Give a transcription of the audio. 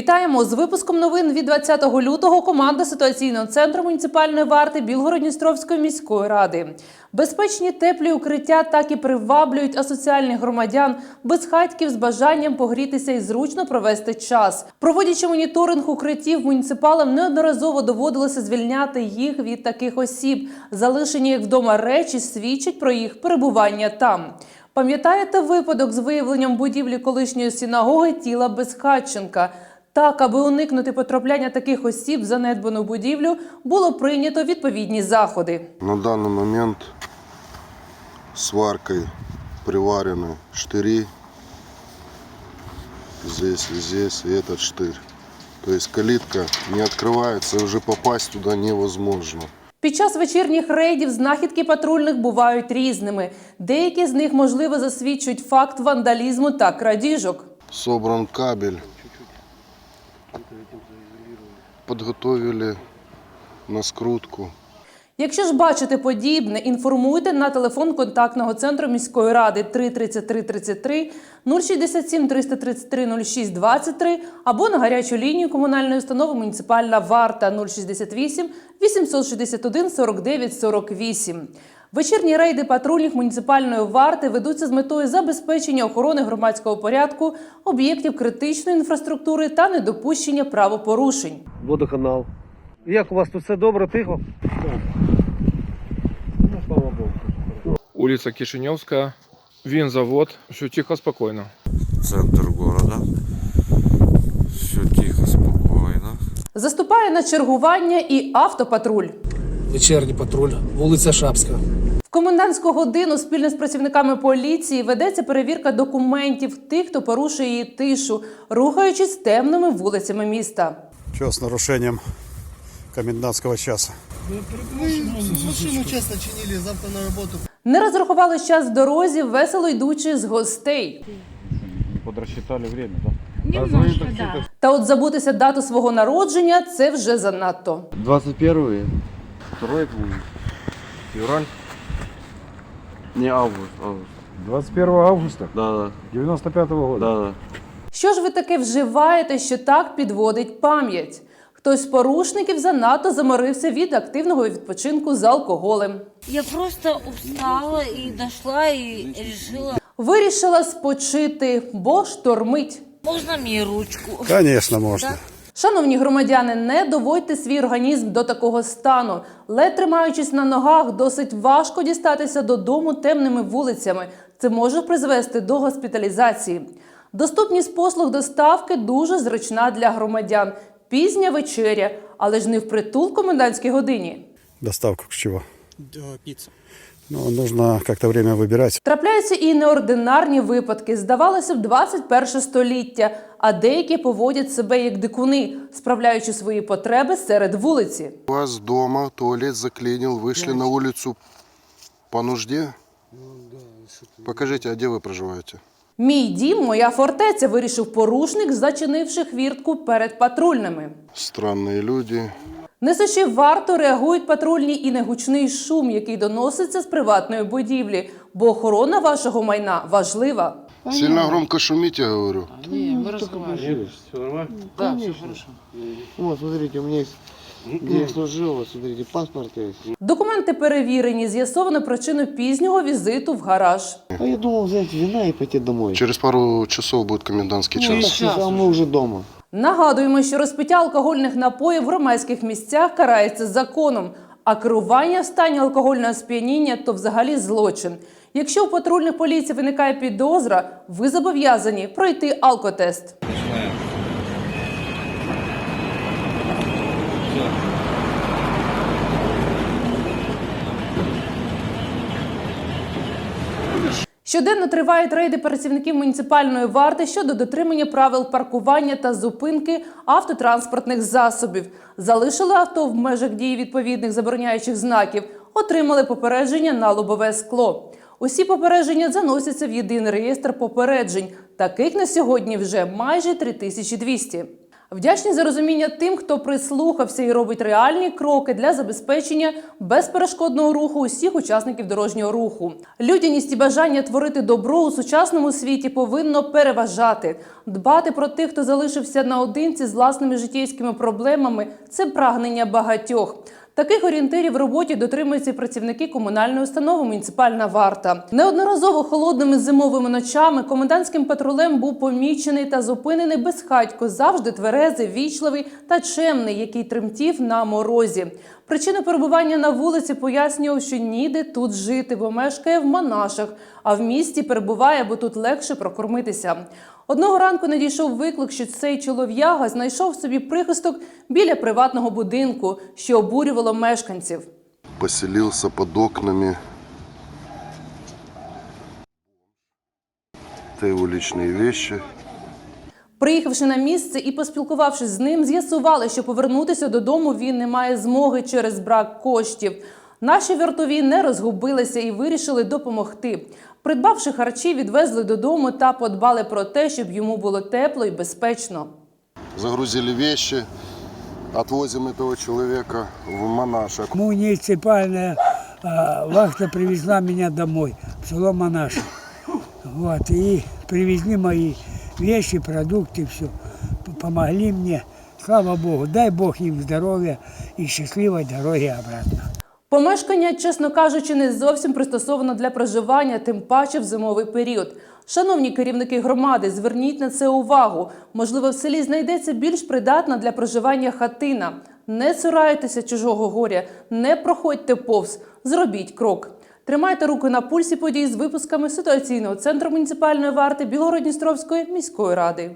Вітаємо з випуском новин від 20 лютого. Команда ситуаційного центру муніципальної варти Білгородністровської міської ради. Безпечні теплі укриття так і приваблюють асоціальних громадян безхатьків з бажанням погрітися і зручно провести час. Проводячи моніторинг укриттів, муніципалам неодноразово доводилося звільняти їх від таких осіб. Залишені як вдома речі свідчать про їх перебування там. Пам'ятаєте випадок з виявленням будівлі колишньої синагоги тіла Безхатченка? Так, аби уникнути потрапляння таких осіб в занедбану будівлю, було прийнято відповідні заходи. На данный момент сваркой приварены штыри. Здесь и здесь, и этот штырь. То есть калитка не открывается, и уже попасть туда невозможно. Під час вечірніх рейдів знахідки патрульних бувають різними. Деякі з них, можливо, засвідчують факт вандалізму та крадіжок. Собран кабель. Подготовили на скрутку. Якщо ж бачите подібне, інформуйте на телефон контактного центру міської ради 333 33 067 333 06 23 або на гарячу лінію комунальної установи муніципальна варта 068 861 49 48. Вечірні рейди патрульних муніципальної варти ведуться з метою забезпечення охорони громадського порядку, об'єктів критичної інфраструктури та недопущення правопорушень. водоканал. Як у вас тут все добре, тихо? Ну, слава Богу. Улица Кишиневская, винзавод. Все тихо, спокойно. центр города. Все тихо, спокойно. Заступає на чергування і автопатруль вечірній патруль, вулиця Шапська. В комендантську годину спільно з працівниками поліції ведеться перевірка документів тих, хто порушує її тишу, рухаючись темними вулицями міста. Що з нарушенням комендантського часу? Ну, ну, машину чесно чинили, завтра на роботу. Не розрахували час в дорозі, весело йдучи з гостей. Подрозчитали время, так? Немножко, да. Та от забутися дату свого народження це вже занадто. 21-ї. 22 будет. Февраль. Не август, август. 21 августа Да, да, 95 года. да, да. Що ж ви таке вживаєте, що так підводить пам'ять? Хтось з порушників занадто заморився від активного відпочинку з алкоголем. Я просто устала і дошла і решила, Вирішила спочити, бо штормить. Можна мне ручку? Конечно, можно. Шановні громадяни, не доводьте свій організм до такого стану. Ледь тримаючись на ногах, досить важко дістатися додому темними вулицями. Це може призвести до госпіталізації. Доступність послуг доставки дуже зручна для громадян. Пізня вечеря, але ж не впритул комендантській годині. Доставку к чего? Пицца. Ну, нужно как-то время выбирать. Трапляються і неординарні випадки. Здавалося б, 21 століття, а деякі поводять себе як дикуни, справляючи свої потреби серед вулиці. У вас дома туалет заклинил, вышли на улицу по нужде? Покажите, а где вы проживаете? Мій дім, моя фортеця, вирішив порушник, зачинивши хвіртку перед патрульними. Странные люди. Несучи варту, реагують патрульні і на гучний шум, який доноситься з приватної будівлі, бо охорона вашого майна важлива. Сильно громко шумите, я говорю. Вот, смотрите, у меня есть, где я служил, вот, смотрите, паспорт есть. Документи перевірені, з'ясовано причину пізнього візиту в гараж. А я думал взять вина и пойти домой. Через пару часов будет комендантский Ну, час. так, а мы уже дома. Нагадуємо, що розпиття алкогольних напоїв в громадських місцях карається законом, а керування в стані алкогольного сп'яніння то взагалі злочин. Якщо у патрульних поліції виникає підозра, ви зобов'язані пройти алкотест. Щоденно тривають рейди працівників муніципальної варти щодо дотримання правил паркування та зупинки автотранспортних засобів. Залишили авто в межах дії відповідних забороняючих знаків, отримали попередження на лобове скло. Усі попередження заносяться в єдиний реєстр попереджень. Таких на сьогодні вже майже 3200. Вдячні за розуміння тим, хто прислухався і робить реальні кроки для забезпечення безперешкодного руху усіх учасників дорожнього руху. Людяність і бажання творити добро у сучасному світі повинно переважати. Дбати про тих, хто залишився наодинці з власними життєйськими проблемами це прагнення багатьох. Таких орієнтирів в роботі дотримуються працівники комунальної установи Муніципальна варта. Неодноразово холодними зимовими ночами комендантським патрулем був помічений та зупинений безхатько, завжди тверезий, вічливий та чемний, який тремтів на морозі. Причину перебування на вулиці пояснював, що ніде тут жити, бо мешкає в Манашах, а в місті перебуває, бо тут легше прокормитися. Одного ранку надійшов виклик, що цей чолов'яга знайшов собі прихисток біля приватного будинку, що обурювало мешканців. Поселился под окнами. Это его личные вещи. Приїхавши на місце і поспілкувавшись з ним, з'ясували, що повернутися додому він не має змоги через брак коштів. Наші вартові не розгубилися і вирішили допомогти. Придбавши харчі, відвезли додому та подбали про те, щоб йому було тепло і безпечно. Загрузили вещи. Отвозим этого человека в Монашек. Муниципальная а, вахта привезла меня домой, в село Монаши. Вот, и привезли мои вещи, продукты, все. Помогли мне. Слава Богу, дай Бог им здоровья и счастливой дороги обратно. Помешкання, чесно кажучи, не зовсім пристосовано для проживання, тим паче в зимовий період. Шановні керівники громади, зверніть на це увагу. Можливо, в селі знайдеться більш придатна для проживання хатина. Не цурайтеся чужого горя, не проходьте повз, зробіть крок. Тримайте руки на пульсі подій з випусками ситуаційного центру муніципальної варти Білгородністровської міської ради.